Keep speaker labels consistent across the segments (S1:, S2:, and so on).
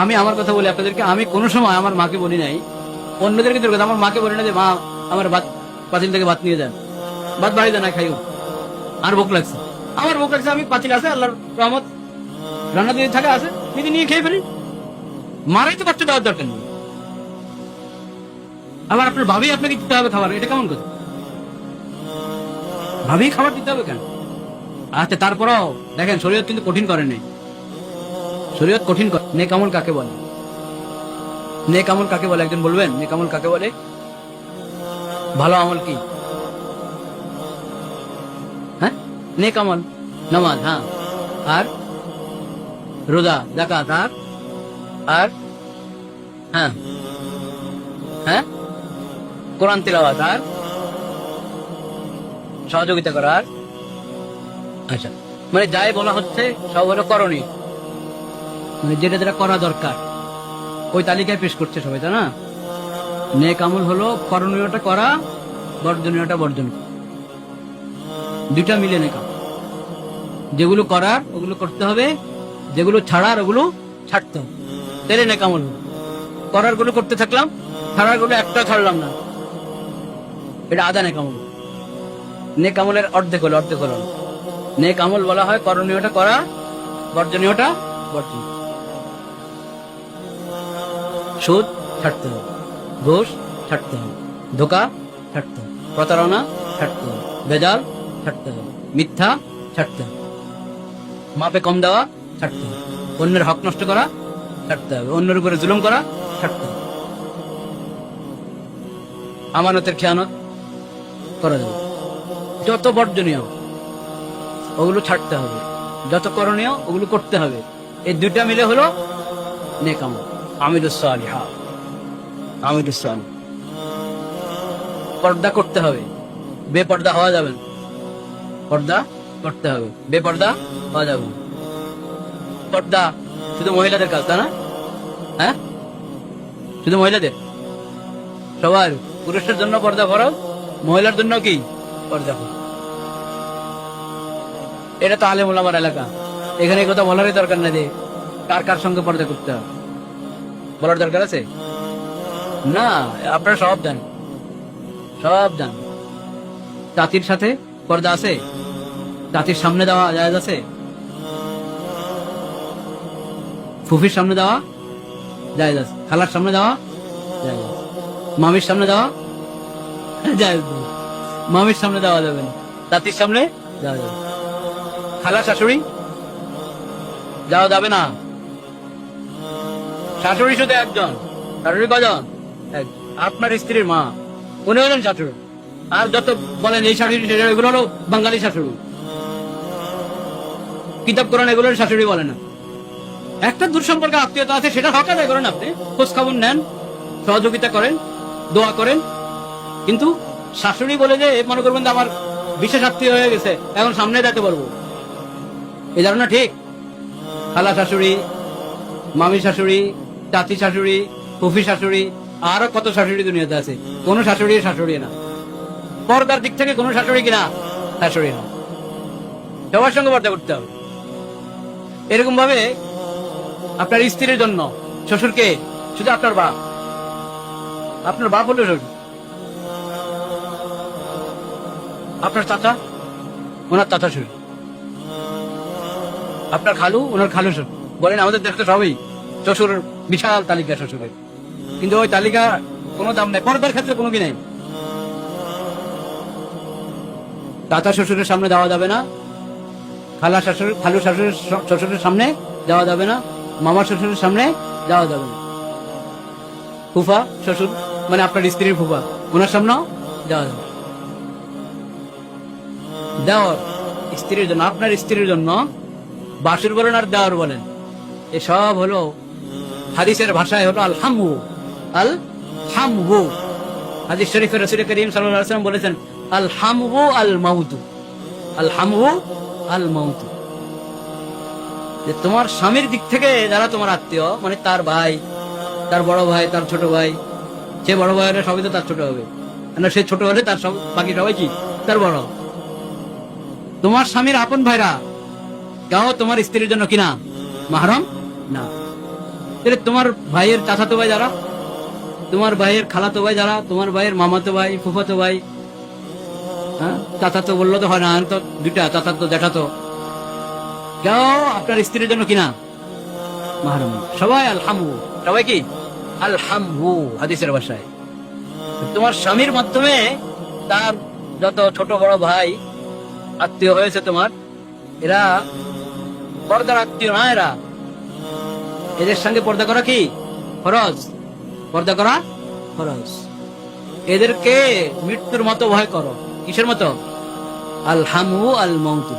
S1: আমি আমার কথা বলি আপনাদেরকে, আমি কোনো সময় আমার মাকে বলি নাই। অন্যদেরকে দূর আমার মাকে বলি না যে, মা, আমার ভাত পাতিল থেকে ভাত নিয়ে যান। ভাত বাড়িতে না খাইও। আর ভোক লাগছে। আমার ভোক লাগছে, আমি পাতিল আছে, আল্লাহর রহমত। রান্না দিয়ে থাকে, আছে যদি নিয়ে খেয়ে ফেলি। মারাই তো কষ্ট দেওয়ার দরকার নেই। আবার আপনার ভাবি আপনাকে দিতে হবে খাবার, এটা কেমন কথা? ভাবি খাবার দিতে হবে কেন? আচ্ছা তারপরেও দেখেন, শরীয়ত কিন্তু কঠিন করেনি শরীয়ত কঠিন করে। নেক আমল কাকে বলে? নেক আমল কাকে বলে? একজন বলবেন, নেক আমল কাকে বলে? ভালো আমল কি? হ্যাঁ? নেক আমল, নামাজ হ্যাঁ। আর? রোজা জাকাত আর? আর? হ্যাঁ। হ্যাঁ? কোরআন তেলাওয়াত, আর? সহযোগিতা করার আচ্ছা। মানে যাই বলা হচ্ছে, সব হলো করণীয়। মানে যেটা যেটা করা দরকার। ওই তালিকায় পেশ করছে সবাই, তাই না? নেক আমল হলো করণীয়টা করা, বর্জনীয়টা বর্জন। দুইটা মিলে নেক যেগুলো করার, ওগুলো করতে হবে। যেগুলো ছাড়ার, ওগুলো ছাড়তে হবে। তাহলে নেক আমল। করারগুলো করতে থাকলাম ছাড়ারগুলো একটা ছাড়লাম না। এটা আদা নেক আমল। নেক আমলের অর্ধেক হলো অর্ধেক হলো। নেক আমল বলা হয় করণীয়টা করা, বর্জনীয়টা বর্জন সুদ ছাড়তে হবে, ঘোষ ছাড়তে হবে, ধোকা ছাড়তে হবে, প্রতারণা ছাড়তে হবে, বেজাল ছাড়তে হবে, মিথ্যা ছাড়তে হবে, মাপে কম দেওয়া ছাড়তে হবে, অন্যের হক নষ্ট করা ছাড়তে হবে, অন্যের উপরে জুলুম করা ছাড়তে হবে। আমানতের খেয়ানত করা যাবে। যত বর্জনীয় ওগুলো ছাড়তে হবে, যত করণীয় ওগুলো করতে হবে, এই দুইটা মিলে হলো নেকাম আমিরুসালিহা আমিরুসালি পর্দা করতে হবে। বেপর্দা হওয়া যাবে না। পর্দা? করতে হবে। বেপর্দা হওয়া যাবে পর্দা শুধু মহিলাদের কাজ তাই না? হ্যাঁ? শুধু মহিলাদের? সবার পুরুষের জন্য পর্দা ফরজ মহিলার জন্য কি? পর্দা ফরজ এটা তো আলেম ওলামার এলাকা। এখানে কথা বলারই দরকার নেই যে কার কার সঙ্গে পর্দা করতে হবে। বলার দরকার আছে? না, আপনারা সব জানেন। সব জানেন। জাতির সাথে পর্দা আছে? জাতির সামনে দেওয়া জায়েজ আছে? ফুফির সামনে দেওয়া জায়েজ আছে। খালার সামনে দেওয়া আছে। মামির সামনে দেওয়া নেই। মামির সামনে দেওয়া যাবে না। জাতির সামনে দেওয়া যাবে খালা শাশুড়ি, যাওয়া যাবে না। শাশুড়ি শুধু একজন। শাশুড়ি কজন? আপনার স্ত্রীর মা। উনি হলেন শাশুড়ি আর যত বলেন এই শাশুড়ি এগুলো হলো বাঙালি শাশুড়ি কিতাব করেন এগুলো শাশুড়ি বলে না। একটা দূর সম্পর্কে আত্মীয়তা আছে, সেটা হক আদায় করেন আপনি। খোঁজ খবর নেন, সহযোগিতা করেন, দোয়া করেন। কিন্তু শাশুড়ি বলে যে মনে করবেন আমার বিশেষ আত্মীয় হয়ে গেছে, এখন সামনে যেতে পারব। এই ধারণা ঠিক। খালা শাশুড়ি, মামি শাশুড়ি চাচি শাশুড়ি, ফুফি শাশুড়ি, আরও কত শাশুড়ি দুনিয়াতে আছে? কোন শাশুড়ি শাশুড়ি না। পর্দার দিক থেকে কোন শাশুড়ি কিনা শাশুড়ি না। সবার সঙ্গে পর্দা করতে হবে। এরকম ভাবে আপনার স্ত্রীর জন্য শ্বশুরকে শুধু আপনার বাপ। আপনার বাপ হলো শ্বশুর। আপনার চাচা, ওনার চাচা শ্বশুর। আপনার খালু, ওনার খালু শ্বশুর। বলেন, আমাদের দেশে সবই শ্বশুর বিশাল তালিকা শ্বশুরের। কিন্তু ওই তালিকা কোনো দাম নেই। পর্দার ক্ষেত্রে কোনো কি নেই? চাচা শ্বশুরের সামনে দেওয়া যাবে না, খালা শাশুড় খালু শাশুড়ের শ্বশুরের সামনে যাওয়া যাবে না, মামা শ্বশুরের সামনে যাওয়া যাবে না। ফুফা শ্বশুর মানে আপনার স্ত্রীর ফুফা, ওনার সামনেও দেওয়া যাবে। দেওয়ার স্ত্রীর জন্য, আপনার স্ত্রীর জন্য বাসুর বলেন আর দেওয়ার বলেন, এসব হলো হাদিসের ভাষায় হলো আল হামু আল হামহু। হাদিস শরীফের রসুল করিম ওয়াসাল্লাম বলেছেন আল হামহু আল মাউতু আল হামহু আল মাউতু যে তোমার স্বামীর দিক থেকে যারা তোমার আত্মীয় মানে তার ভাই, তার বড় ভাই, তার ছোট ভাই, সে বড় ভাই হলে সবই তো তার ছোট হবে। সে ছোট হলে তার সব, বাকি সবাই কি? তার বড়। তোমার স্বামীর আপন ভাইরা তাও তোমার স্ত্রীর জন্য কিনা মাহরম না। তাহলে তোমার ভাইয়ের চাচাতো ভাই যারা? তোমার ভাইয়ের খালাতো ভাই যারা? তোমার ভাইয়ের মামাতো ভাই, ফুফাতো ভাই? হ্যাঁ? চাচাতো বলল তো, হয় না তো দুইটা, চাচাতো, জ্যাঠাতো। কেউ আপনার স্ত্রীর জন্য কিনা? মাহরুম। সবাই আলহামু সবাই কি? আলহামহু হাদিসের ভাষায়। তোমার স্বামীর মাধ্যমে তার যত ছোট বড় ভাই, আত্মীয় হয়েছে তোমার, এরা পর্দার আত্মীয় না এরা? এদের সঙ্গে পর্দা করা কি? ফরজ। পর্দা করা ফরজ। এদেরকে মৃত্যুর মতো ভয় করো। কিসের মতো? আল হামু আল মৌতু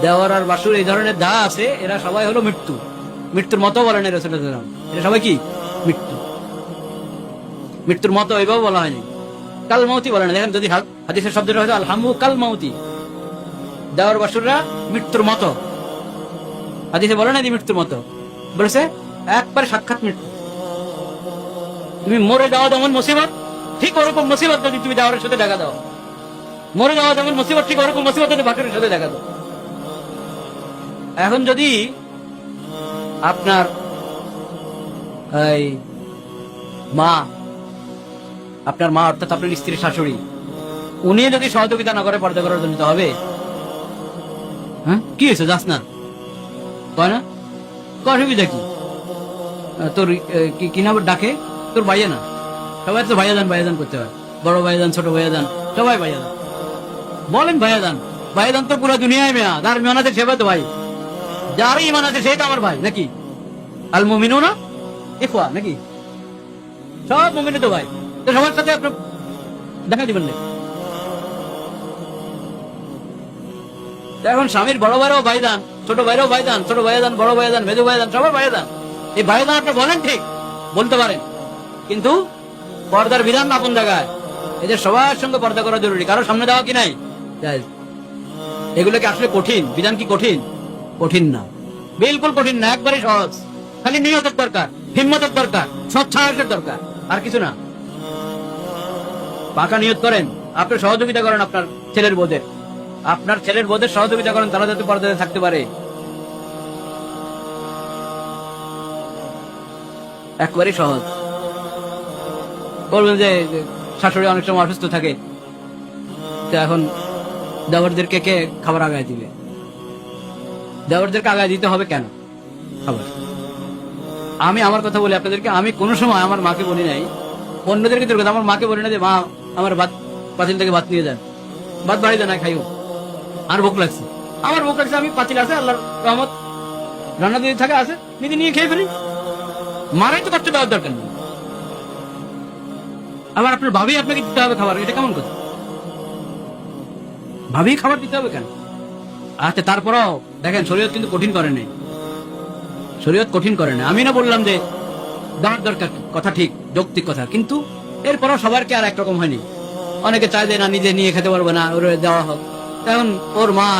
S1: দেওয়ার আর বাসুর এই ধরনের দা আছে, এরা সবাই হলো মৃত্যু। মৃত্যুর মতো বলেন এরা সবাই কি? মৃত্যু। মৃত্যুর মতো এইভাবে বলা হয়নি। কাল মৌতি বলে না দেখেন যদি হাদিসের শব্দটা হয়তো আলহামু কাল মৌতি দেওয়ার বাসুররা মৃত্যুর মতো। হাদিসে বলে না মৃত্যুর মতো। বলেছে, একবারে সাক্ষাৎ মৃত্যু। তুমি মরে যাওয়া যেমন মুসিবত, ঠিক ওরকম মুসিবত যদি তুমি দেওয়ারের সাথে দেখা দাও। মরে যাওয়া যেমন মুসিবত, ঠিক ওরকম মুসিবত যদি বাসুরের সাথে দেখা দাও। এখন যদি আপনার, এই মা, আপনার মা অর্থাৎ আপনার স্ত্রীর শাশুড়ি উনি যদি সহযোগিতা না করে পর্দা করার জন্য হবে? হ্যাঁ? কি হয়েছে, যাস না। কয় না? অসুবিধা কি? তোর কি- নাম ডাকে? তোর ভাইয়া না সবাই তো ভাইয়া যান ভাইয়া যান করতে হয়। বড় ভাইয়া যান ছোট ভাইয়া যান সবাই ভাইয়া যান বলেন ভাইয়া যান ভাইয়া যান তো পুরো দুনিয়ায় মেয়া, যার ইমান আছে সেবা তো ভাই। যার ইমান আছে সেই তো আমার ভাই, নাকি? আল মুমিনু না ইফওয়া নাকি? সব মুমিনে তো ভাই। তো সবার সাথে আপনার দেখা দিবেন না এখন স্বামীর বড় ভাইরাও ভাইদান ছোট ভাইরাও ভাইদান ছোট ভাইদান বড় ভাইদান মেজু ভাইদান সবাই ভাইদান এই ভাইদান আপনি বলেন ঠিক, বলতে পারেন। কিন্তু পর্দার বিধান আপন জায়গায়। এদের সবার সঙ্গে পর্দা করা জরুরি, কারও সামনে দেওয়া কি নাই? জায়েজ। এগুলো কি আসলে কঠিন, বিধান কি কঠিন? কঠিন না। বিলকুল কঠিন না একবারে সহজ। খালি নিয়তের দরকার, হিম্মতের দরকার সচ্ছায়ের দরকার, আর কিছু না। পাকা নিয়ত করেন, আপনি সহযোগিতা করেন আপনার ছেলের বোধের আপনার ছেলের বোধের সহযোগিতা করেন, তারা যাতে পর্দাতে থাকতে পারে। একবারই সহজ। বলবেন যে শাশুড়ি অনেক সময় অসুস্থ থাকে। এখন দেওয়ারদেরকে কে খাবার আগায় দিবে? দেওয়ারদেরকে আগায় দিতে হবে কেন? খাবার। আমি আমার কথা বলি আপনাদেরকে, আমি কোনো সময় আমার মাকে বলি নাই। অন্যদেরকে আমার মাকে বলি না যে, মা, আমার ভাত, পাতিল থেকে ভাত নিয়ে যান। ভাত বাড়িতে না খাইও। আর ভোক লাগছে। আমার ভোক লাগছে, আমি পাতিল আছে, আল্লাহর রহমত। রান্না দিয়ে থাকে আছে, নিজে নিয়ে খেয়ে ফেলি। মারাই তো কষ্ট দেওয়ার দরকার নেই। আবার আপনার ভাবি আপনাকে দিতে হবে খাবার, এটা কেমন কথা? ভাবি খাবার দিতে হবে কেন? আচ্ছা তারপরও দেখেন, শরীয়ত কিন্তু কঠিন করে নেই। শরীয়ত কঠিন করে না আমি না বললাম যে দেওয়ার দরকার, কথা ঠিক, যৌক্তিক কথা। কিন্তু এরপরও সবার কি আর একরকম হয়নি? অনেকে চায় যে, না, নিজে নিয়ে খেতে পারবে না, ওর দেওয়া হোক। তখন ওর মা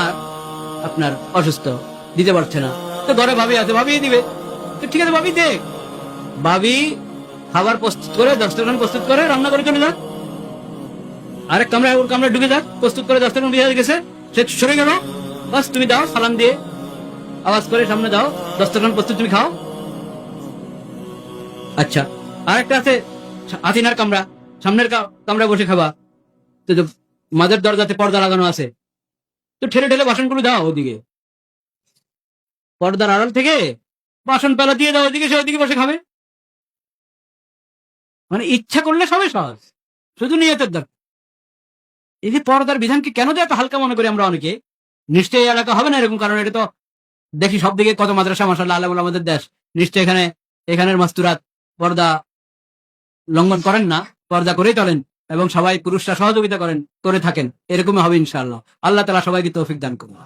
S1: আপনার অসুস্থ, দিতে পারছে না। তো ঘরে ভাবি আছে ভাবি দিবে। তো ঠিক আছে, ভাবি দেখ। ভাবি খাবার প্রস্তুত করে, দশটা প্রস্তুত করে, রান্না করে চলে যাক আরেক কামরায়, ওর কামরা ঢুকে যাক প্রস্তুত করে দশটা দিয়ে গেছে। সে সরে গেল। বাস, তুমি দাও, সালাম দিয়ে আওয়াজ করে সামনে দাও। দশটা প্রস্তুত, তুমি খাও। আচ্ছা আরেকটা আছে, আতিনার কামরা। সামনের কা- কামরায় বসে খাবা। তো যে মাঝের দরজাতে পর্দা লাগানো আছে। তো ঠেলে ঠেলে বাসনগুলো দাও ওদিকে। পর্দার আড়াল থেকে বাসন পেলা দিয়ে দাও ওদিকে সে ওদিকে বসে খাবে। মানে ইচ্ছা করলে সবই সহজ, শুধু নিয়তের দরকার। এই যে পর্দার বিধানকে কেন যে এত হালকা মনে করি আমরা অনেকে? নিশ্চয়ই এলাকা হবে না এরকম, কারণ এটা তো দেখি সব দিকে কত মাদ্রাসা মাসাল্লাহ আল্লাহ আমাদের দেশ। নিশ্চয় এখানে, এখানের মাস্তুরাত পর্দা লঙ্ঘন করেন না, পর্দা করেই চলেন। এবং সবাই পুরুষরা সহযোগিতা করেন, করে থাকেন, এরকমই হবে ইনশাআল্লাহ। আল্লাহ তালা সবাইকে তৌফিক দান করুন।